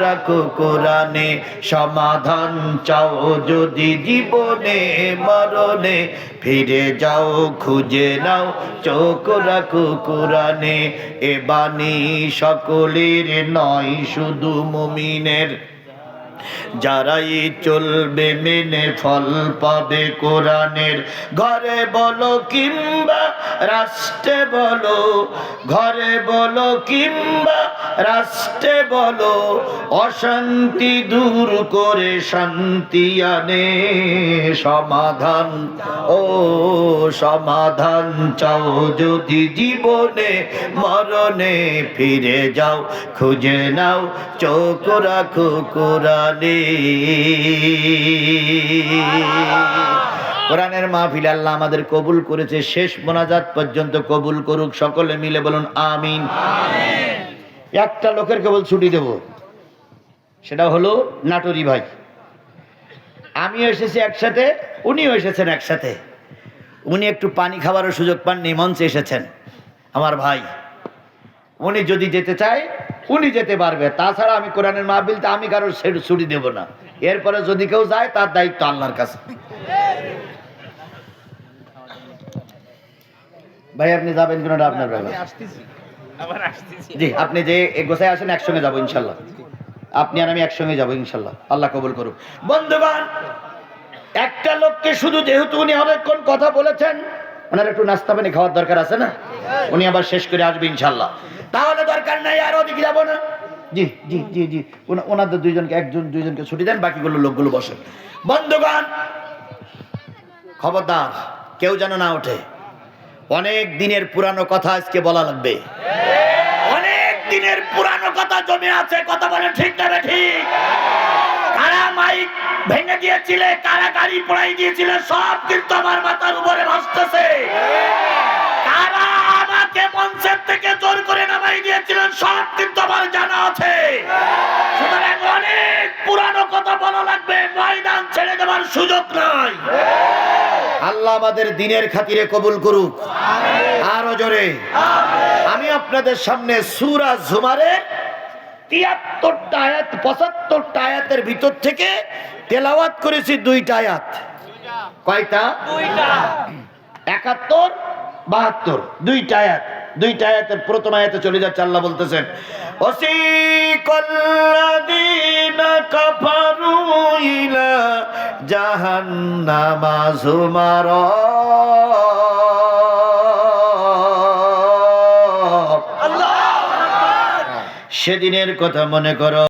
রাখো কোরআনে সমাধান চাও যদি জীবনে মরণে। ফিরে যাও, খুঁজে নাও চোখ রাখো কোরআনে এ বাণী সকলের নয়, শুধু মুমিনের। যারাই চলবে মেনে ফল পাবে কোরআনের। ঘরে বলো কিংবা রাষ্ট্রে বলো, ঘরে বলো কিংবা রাষ্ট্রে বলো, অশান্তি দূর করে শান্তি আনে, সমাধান, ও সমাধান চাও যদি জীবনে, মরণে ফিরে যাও, খুঁজে নাও, চোখ রাখো কোরআনে। কোরআনের মাহফিল আল্লাহ আমাদের কবুল করেছে। শেষ মোনাজাত পর্যন্ত কবুল করুক। সকলে মিলে বলুন, আমিন। একটা লোকের কেবল ছুটি দেব। সেটা হলো নাটুরি ভাই। আমিও এসেছি একসাথে, উনিও এসেছেন একসাথে। উনি একটু পানি খাবারের সুযোগ পাননি, মঞ্চে এসেছেন। আমার ভাই, উনি যদি যেতে চায় উনি যেতে পারবে তাছাড়া আমি কোরআনের মাহবিলতে আমি কারোর ছুটি দেব না। এরপরে যদি কেউ যায় তার দায়িত্ব আল্লাহর কাছে। ভাই আপনি যাবেন কিনা আপনার ব্যাপার। জি আপনি যে এ গোসায় আসেন একসঙ্গে যাব ইনশাল্লাহ। আপনি আর আমি একসঙ্গে যাব ইনশাল্লাহ। আল্লাহ কবুল করুক। বন্ধুগণ একটা লোককে শুধু যেহেতু উনি অনেকক্ষণ কথা বলেছেন ওনার একটু নাস্তা পানি খাওয়ার দরকার আছে না? উনি আবার শেষ করে আসবে ইনশাল্লাহ। তাহলে দরকার নাই আর ওদিকে যাব না। জি জি জি জি। ওনাদের দুইজনকে একজন দুইজনকে ছুটি দেন বাকিগুলো লোকগুলো বসেন। বন্ধুগণ খবরদার কেউ যেন না ওঠে। অনেক দিনের পুরানো কথা আজকে বলা লাগবে। অনেক দিনের পুরানো কথা জমে আছে কথা বলে ঠিক না ঠিক? কারা মাইক ভেঙে দিয়েছিলে কারা গাড়ি পড়াই দিয়েছিলে সব কিন্তু আমার মাথার উপরে ভাসতেছে। কারা নামাই দিয়েছিলেন সব কিন্তু আমার জানা আছে। সুতরাং অনেক পুরানো কথা বলা লাগবে ময়দান ছেড়ে দেওয়ার সুযোগ নাই। আল্লাহ আমাদের দিনের খাতিরে কবুল করুক। আরও জোরে। আমি আপনাদের সামনে সুরা ঝুমারের তিয়াত্তরটা আয়াত পঁচাত্তরটা আয়াতের ভিতর থেকে তেলাওয়াত করেছি দুইটা আয়াত। কয়টা? একাত্তর বাহাত্তর দুইটা আয়াত। দুইটা আয়াতের প্রথম আয়াতে চলে যাচ্ছে আল্লাহ বলতেছেন জাহান্নামা যুমারা সেদিনের কথা মনে করো।